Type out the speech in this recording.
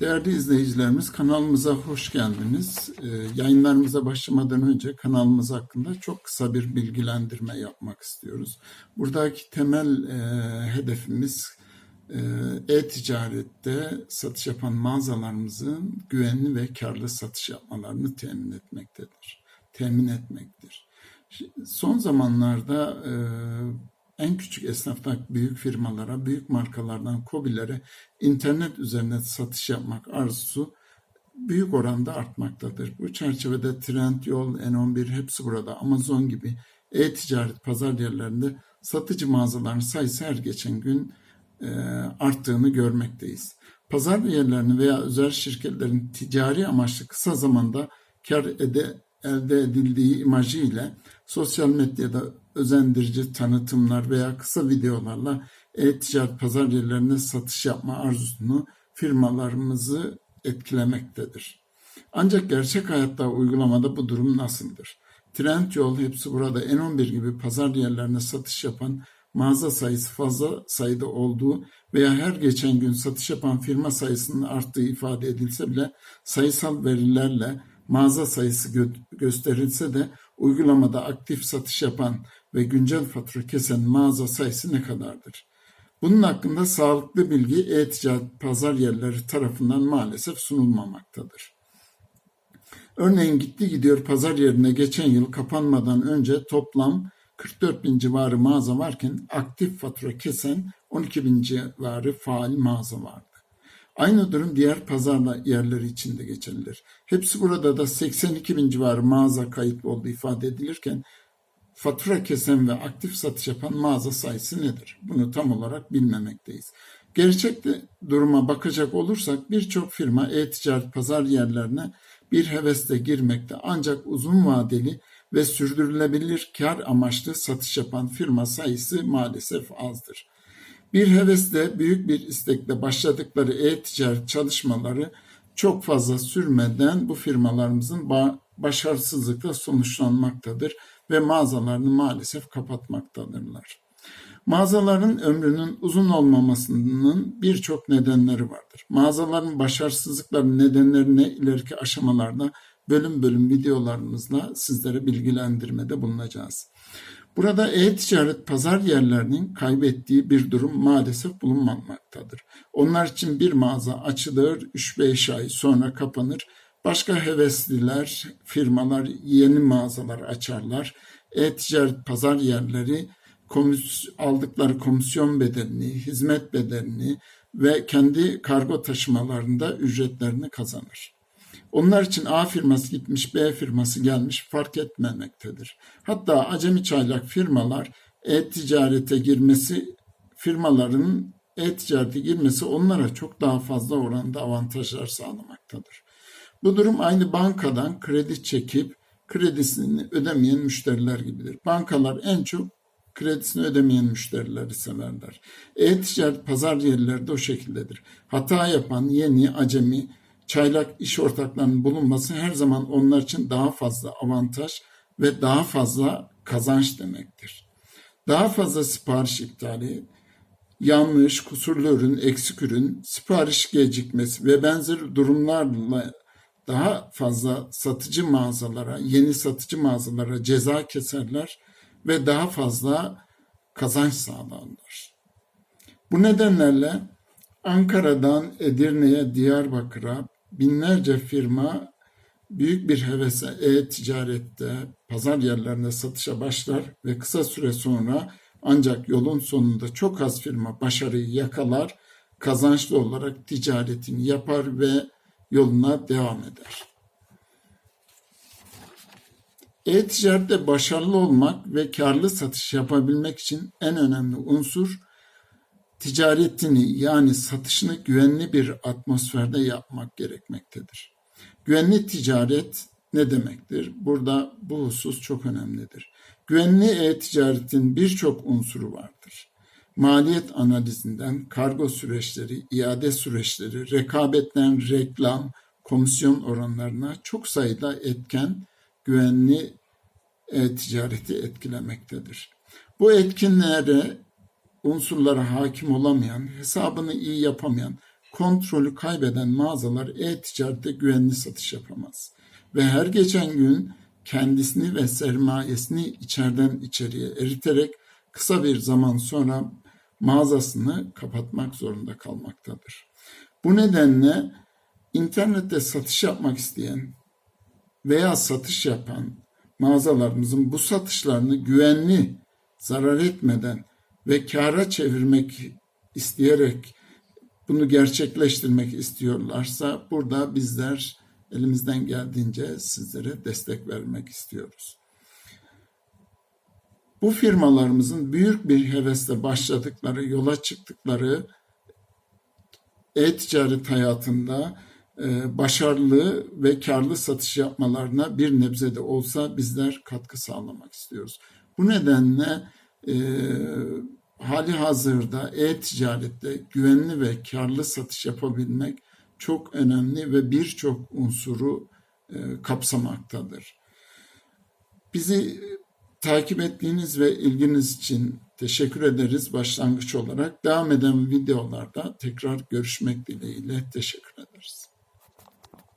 Değerli izleyicilerimiz kanalımıza hoş geldiniz. Ee, yayınlarımıza başlamadan önce kanalımız hakkında çok kısa bir bilgilendirme yapmak istiyoruz. Buradaki temel e, hedefimiz e, e-ticarette satış yapan mağazalarımızın güvenli ve karlı satış yapmalarını temin etmektedir. Temin etmektir. Son zamanlarda e, en küçük esnaftan büyük firmalara, büyük markalardan kobilere internet üzerinde satış yapmak arzusu büyük oranda artmaktadır. Bu çerçevede Trendyol, N11 hepsi burada, Amazon gibi e-ticaret pazar yerlerinde satıcı mağazaların sayısı her geçen gün e, arttığını görmekteyiz. Pazar yerlerini veya özel şirketlerin ticari amaçlı kısa zamanda kar ede, elde edildiği imajı ile sosyal medyada özendirici tanıtımlar veya kısa videolarla e-ticaret pazar yerlerine satış yapma arzusunu firmalarımızı etkilemektedir. Ancak gerçek hayatta uygulamada bu durum nasıldır? Trendyol hepsi burada N11 gibi pazar yerlerine satış yapan mağaza sayısı fazla sayıda olduğu veya her geçen gün satış yapan firma sayısının arttığı ifade edilse bile sayısal verilerle mağaza sayısı gö- gösterilse de uygulamada aktif satış yapan ve güncel fatura kesen mağaza sayısı ne kadardır? Bunun hakkında sağlıklı bilgi e-ticaret pazar yerleri tarafından maalesef sunulmamaktadır. Örneğin gitti gidiyor pazar yerine geçen yıl kapanmadan önce toplam 44 bin civarı mağaza varken aktif fatura kesen 12 bin civarı faal mağaza vardı. Aynı durum diğer pazarla yerleri için de geçerlidir. Hepsi burada da 82 bin civarı mağaza kayıtlı olduğu ifade edilirken fatura kesen ve aktif satış yapan mağaza sayısı nedir? Bunu tam olarak bilmemekteyiz. Gerçek duruma bakacak olursak birçok firma e-ticaret pazar yerlerine bir hevesle girmekte ancak uzun vadeli ve sürdürülebilir kar amaçlı satış yapan firma sayısı maalesef azdır. Bir hevesle, büyük bir istekle başladıkları e-ticaret çalışmaları çok fazla sürmeden bu firmalarımızın ba- başarısızlıkla sonuçlanmaktadır ve mağazalarını maalesef kapatmaktadırlar. Mağazaların ömrünün uzun olmamasının birçok nedenleri vardır. Mağazaların başarısızlıkların nedenlerine ileriki aşamalarda bölüm bölüm videolarımızla sizlere bilgilendirmede bulunacağız. Burada e-ticaret pazar yerlerinin kaybettiği bir durum maalesef bulunmamaktadır. Onlar için bir mağaza açılır, 3-5 ay sonra kapanır. Başka hevesliler, firmalar yeni mağazalar açarlar. E-ticaret pazar yerleri aldıkları komisyon bedelini, hizmet bedelini ve kendi kargo taşımalarında ücretlerini kazanır. Onlar için A firması gitmiş, B firması gelmiş fark etmemektedir. Hatta acemi çaylak firmalar e-ticarete girmesi, firmaların e-ticarete girmesi onlara çok daha fazla oranda avantajlar sağlamaktadır. Bu durum aynı bankadan kredi çekip kredisini ödemeyen müşteriler gibidir. Bankalar en çok kredisini ödemeyen müşterileri severler. E-ticaret pazar yerleri de o şekildedir. Hata yapan yeni, acemi, çaylak iş ortaklarının bulunması her zaman onlar için daha fazla avantaj ve daha fazla kazanç demektir. Daha fazla sipariş iptali, yanlış, kusurlu ürün, eksik ürün, sipariş gecikmesi ve benzeri durumlarla daha fazla satıcı mağazalara, yeni satıcı mağazalara ceza keserler ve daha fazla kazanç sağlarlar. Bu nedenlerle Ankara'dan Edirne'ye, Diyarbakır'a binlerce firma büyük bir hevese e-ticarette, pazar yerlerinde satışa başlar ve kısa süre sonra ancak yolun sonunda çok az firma başarıyı yakalar, kazançlı olarak ticaretini yapar ve yoluna devam eder. E-ticarette başarılı olmak ve karlı satış yapabilmek için en önemli unsur ticaretini yani satışını güvenli bir atmosferde yapmak gerekmektedir. Güvenli ticaret ne demektir? Burada bu husus çok önemlidir. Güvenli e-ticaretin birçok unsuru vardır. Maliyet analizinden kargo süreçleri, iade süreçleri, rekabetten reklam, komisyon oranlarına çok sayıda etken güvenli e-ticareti etkilemektedir. Bu etkinlere unsurlara hakim olamayan, hesabını iyi yapamayan, kontrolü kaybeden mağazalar e-ticarette güvenli satış yapamaz. Ve her geçen gün kendisini ve sermayesini içeriden içeriye eriterek kısa bir zaman sonra mağazasını kapatmak zorunda kalmaktadır. Bu nedenle internette satış yapmak isteyen veya satış yapan mağazalarımızın bu satışlarını güvenli, zarar etmeden ve kâra çevirmek isteyerek bunu gerçekleştirmek istiyorlarsa burada bizler elimizden geldiğince sizlere destek vermek istiyoruz. Bu firmalarımızın büyük bir hevesle başladıkları, yola çıktıkları e-ticaret hayatında e, başarılı ve karlı satış yapmalarına bir nebze de olsa bizler katkı sağlamak istiyoruz. Bu nedenle e, hali hazırda e-ticarette güvenli ve karlı satış yapabilmek çok önemli ve birçok unsuru e, kapsamaktadır. Bizi takip ettiğiniz ve ilginiz için teşekkür ederiz başlangıç olarak. Devam eden videolarda tekrar görüşmek dileğiyle teşekkürler.